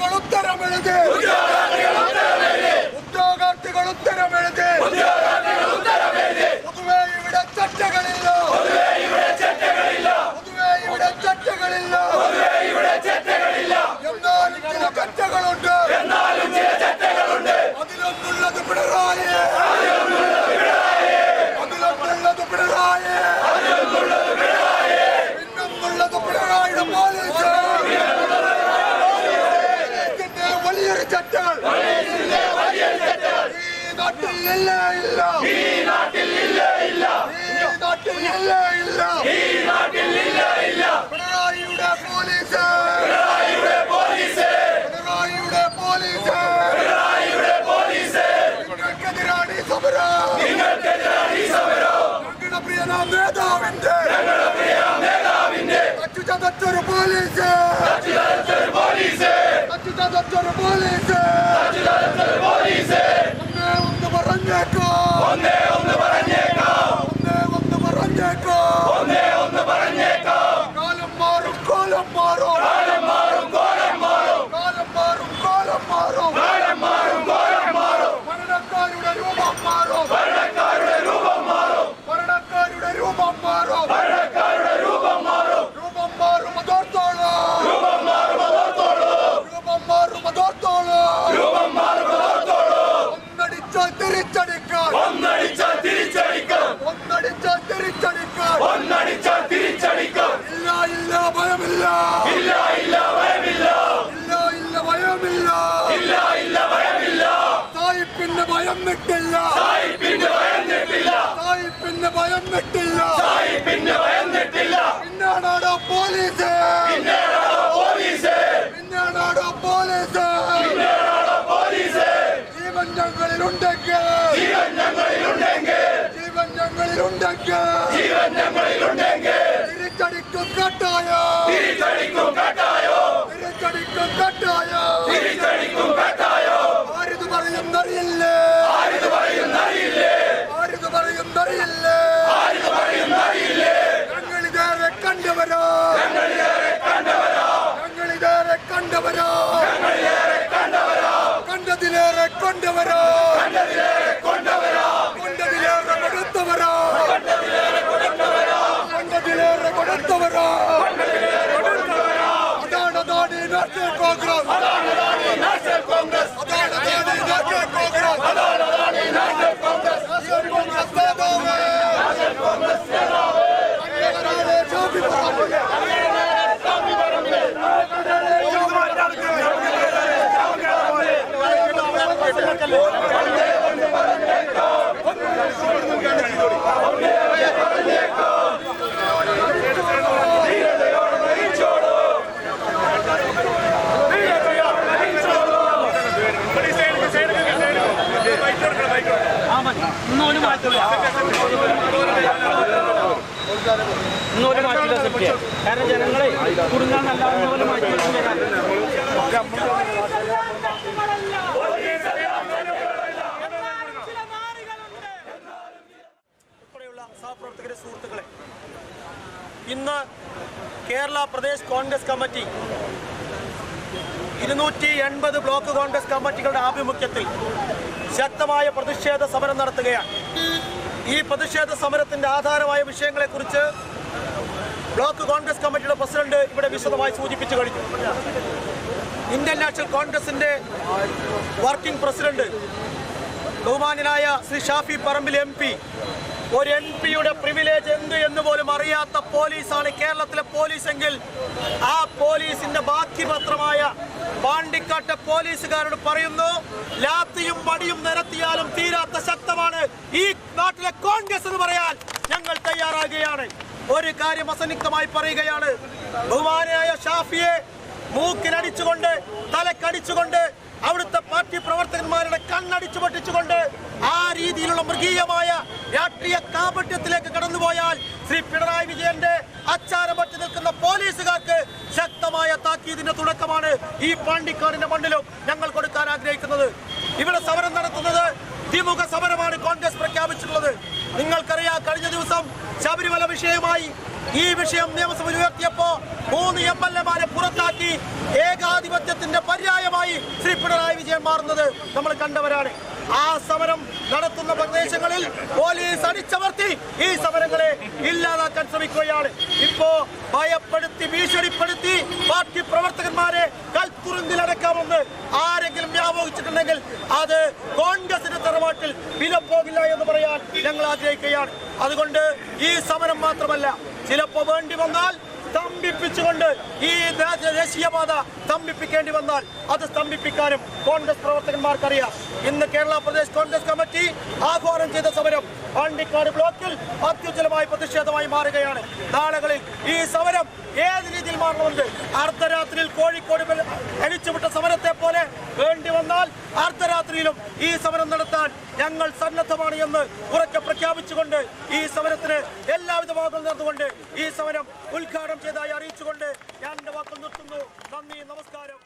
গণতন্ত্র মেরেছে ഇല്ല ഇല്ല ഈ നാട്ടിൽ ഇല്ല ഇല്ല ഈ നാട്ടിൽ ഇല്ല ഇല്ല ഈ നാട്ടിൽ ഇല്ല ഇല്ല പിണറായിയുടെ പോലീസ്. പിണറായിയുടെ പോലീസ്. പിണറായിയുടെ പോലീസ്. പിണറായിയുടെ പോലീസ്. നിങ്ങൾക്കെതിരാണ് സമരം. നിങ്ങൾക്കെതിരാണ് സമരം. ഞങ്ങളുടെ പ്രിയനാം നേതാവിന്റെ ഞങ്ങളുടെ പ്രിയ നേതാവിന്റെ പോലീസ്. അച്ചുതലത്തൊരു പോലീസ്. അച്ചുചതച്ചൊരു പോലീസ്. സായിപ്പിന് ഭയന്നിട്ടില്ല. സായിപ്പിന് ഭയന്നിട്ടില്ല. പിന്നാടാടോ പോലീസ്. പിന്നേടാണോ പോലീസ്. പിന്നാടാടോ പോലീസ്. പിന്നേടാണോ പോലീസ്. ജീവൻ ഞങ്ങളിലുണ്ടെങ്കിൽ. ജീവൻ ഞങ്ങളിലുണ്ടെങ്കിൽ. ജീവൻ ഞങ്ങളിലുണ്ടെങ്കിൽ. ജീവൻ ഞങ്ങളിലുണ്ടെങ്കിൽ. തിരിച്ചടിക്കും കട്ടായോ? തിരിച്ചടിക്കും കട്ടായോ? തിരിച്ചടിക്കും കട്ടായോ? തിരിച്ചടിക്കും കട്ടായോ? കണ്ടവരോ കണ്ടതിലേറെ കൊണ്ടവരോ കണ്ടതിലേറെ കൊണ്ടവരാ കൊണ്ടതിലേറെ കൊടുത്തവരോ കണ്ടതിലേറെ കൊടുത്തവരാ കണ്ടതിലേറെ കൊടുത്തവരോ കണ്ടതിലേറെ കൊടുത്തവരാ അതാണ് അതാണ് ഈ നാഷണൽ കോൺഗ്രസ് അതാണ് അതാണ് ഈ നാഷണൽ കോൺഗ്രസ് അതാണ് അതാണ് ഈ നാഷണൽ കോൺഗ്രസ് അതാണ് അതാണ് ഈ നാഷണൽ കോൺഗ്രസ് നാഷണൽ കോൺഗ്രസ് നേതാവ് നാഷണൽ കോൺഗ്രസ് നേതാവ് അന്യവരായ ഷാഫി പറമ്പിൽ. ഇന്നൊരു മാറ്റില്ല ഇന്നൊരു കാരണം ജനങ്ങളെ കുടുങ്ങാൻ നല്ല പോലെ ഉൾപ്പെടെയുള്ള സഹപ്രവർത്തകരെ സുഹൃത്തുക്കളെ ഇന്ന് കേരള പ്രദേശ് കോൺഗ്രസ് കമ്മിറ്റി ഇരുന്നൂറ്റി എൺപത് ബ്ലോക്ക് കോൺഗ്രസ് കമ്മിറ്റികളുടെ ആഭിമുഖ്യത്തിൽ ശക്തമായ പ്രതിഷേധ സമരം നടത്തുകയാണ്. ഈ പ്രതിഷേധ സമരത്തിന്റെ ആധാരമായ വിഷയങ്ങളെക്കുറിച്ച് ബ്ലോക്ക് കോൺഗ്രസ് കമ്മിറ്റിയുടെ പ്രസിഡന്റ് ഇവിടെ വിശദമായി സൂചിപ്പിച്ചു കഴിഞ്ഞു. ഇന്ത്യൻ നാഷണൽ കോൺഗ്രസിന്റെ വർക്കിംഗ് പ്രസിഡന്റ് ബഹുമാന്യനായ ശ്രീ ഷാഫി പറമ്പിൽ എം പി ഒരു എം പിയുടെ പ്രിവിലേജ് എന്ത് എന്ന് പോലും അറിയാത്ത പോലീസാണ് കേരളത്തിലെ പോലീസ് എങ്കിൽ ആ പോലീസിന്റെ ബാക്കി പത്രമായ പാണ്ടിക്കാട്ടെ പോലീസുകാരോട് പറയുന്നു ലാത്തിയും മടിയും നിരത്തിയാലും തീരാത്ത ശക്തമാണ് ഈ നാട്ടിലെ കോൺഗ്രസ് എന്ന് പറയാൻ ഞങ്ങൾ തയ്യാറാകുകയാണ്. ഒരു കാര്യം അസന്നിഗ്ധമായി പറയുകയാണ്. ബഹുമാനായ ഷാഫിയെ മൂക്കിനടിച്ചുകൊണ്ട് തലക്കടിച്ചുകൊണ്ട് അവിടുത്തെ പാർട്ടി പ്രവർത്തകന്മാരുടെ കണ്ണടിച്ചു പൊട്ടിച്ചുകൊണ്ട് ആ രീതിയിലുള്ള മൃഗീയമായ രാഷ്ട്രീയ കാപട്യത്തിലേക്ക് കടന്നുപോയാൽ ശ്രീ പിണറായി വിജയന്റെ അച്ചാരം പറ്റി നിൽക്കുന്ന പോലീസുകാർക്ക് ശക്തമായ താക്കീതിന്റെ തുടക്കമാണ് ഈ പാണ്ടിക്കാടിന്റെ മണ്ണിലും ഞങ്ങൾ കൊടുക്കാൻ ആഗ്രഹിക്കുന്നത്. ഇവിടെ സമരം നടത്തുന്നത് ദ്വിമുഖ സമരമാണ് കോൺഗ്രസ് ശബരിമല വിഷയമായി ഈ വിഷയം നിയമസഭയിൽ ഉയർത്തിയപ്പോ മൂന്ന് എം എൽ എമാരെ പുറത്താക്കി ഏകാധിപത്യത്തിന്റെ പര്യായമായി ശ്രീ പിണറായി വിജയൻ മാറുന്നത് നമ്മൾ കണ്ടവരാണ്. ആ സമരം നടത്തുന്ന പ്രദേശങ്ങളിൽ പോലീസ് അടിച്ചമർത്തി ഈ സമരങ്ങളെ ഇല്ലാതാക്കാൻ ശ്രമിക്കുകയാണ്. ഇപ്പോ ഭയപ്പെടുത്തി ഭീഷണിപ്പെടുത്തി പാർട്ടി പ്രവർത്തകന്മാരെ കൽത്തുറുങ്കിലടക്കാമെന്ന് ആരെങ്കിലും വ്യാമോഹിച്ചിട്ടുണ്ടെങ്കിൽ അത് കോൺഗ്രസിന്റെ തറവാട്ടിൽ വിലപ്പോകില്ല എന്ന് പറയാൻ ഞങ്ങൾ ആഗ്രഹിക്കുകയാണ്. അതുകൊണ്ട് ഈ സമരം മാത്രമല്ല ചിലപ്പോ വേണ്ടി വന്നാൽ സ്തംഭിപ്പിച്ചുകൊണ്ട് ഈ ദേശ- ദേശീയപാത സ്തംഭിപ്പിക്കേണ്ടി വന്നാൽ അത് സ്തംഭിപ്പിക്കാനും കോൺഗ്രസ് പ്രവർത്തകന്മാർക്കറിയാം. ഇന്ന് കേരള പ്രദേശ് കോൺഗ്രസ് കമ്മിറ്റി ആഹ്വാനം ചെയ്ത സമരം പാണ്ടിക്കാട് ബ്ലോക്കിൽ അത്യുജ്വലമായ പ്രതിഷേധമായി മാറുകയാണ്. നാളുകളിൽ ഈ സമരം ഏത് രീതിയിൽ മാറണമെന്ന് അർദ്ധരാത്രിയിൽ കോഴിക്കോട് എണിച്ചുവിട്ട സമരത്തെ പോലെ വേണ്ടി വന്നാൽ അർദ്ധരാത്രിയിലും ഈ സമരം നടത്താൻ ഞങ്ങൾ സന്നദ്ധമാണ് എന്ന് ഉറക്കെ പ്രഖ്യാപിച്ചുകൊണ്ട് ഈ സമരത്തിന് എല്ലാവിധ വാക്കുകൾ നേർന്നുകൊണ്ട് ഈ സമരം ഉദ്ഘാടനം ചെയ്തതായി അറിയിച്ചുകൊണ്ട് ഞാൻ എന്റെ വാക്കുകൾ നിർത്തുന്നു. നന്ദി നമസ്കാരം.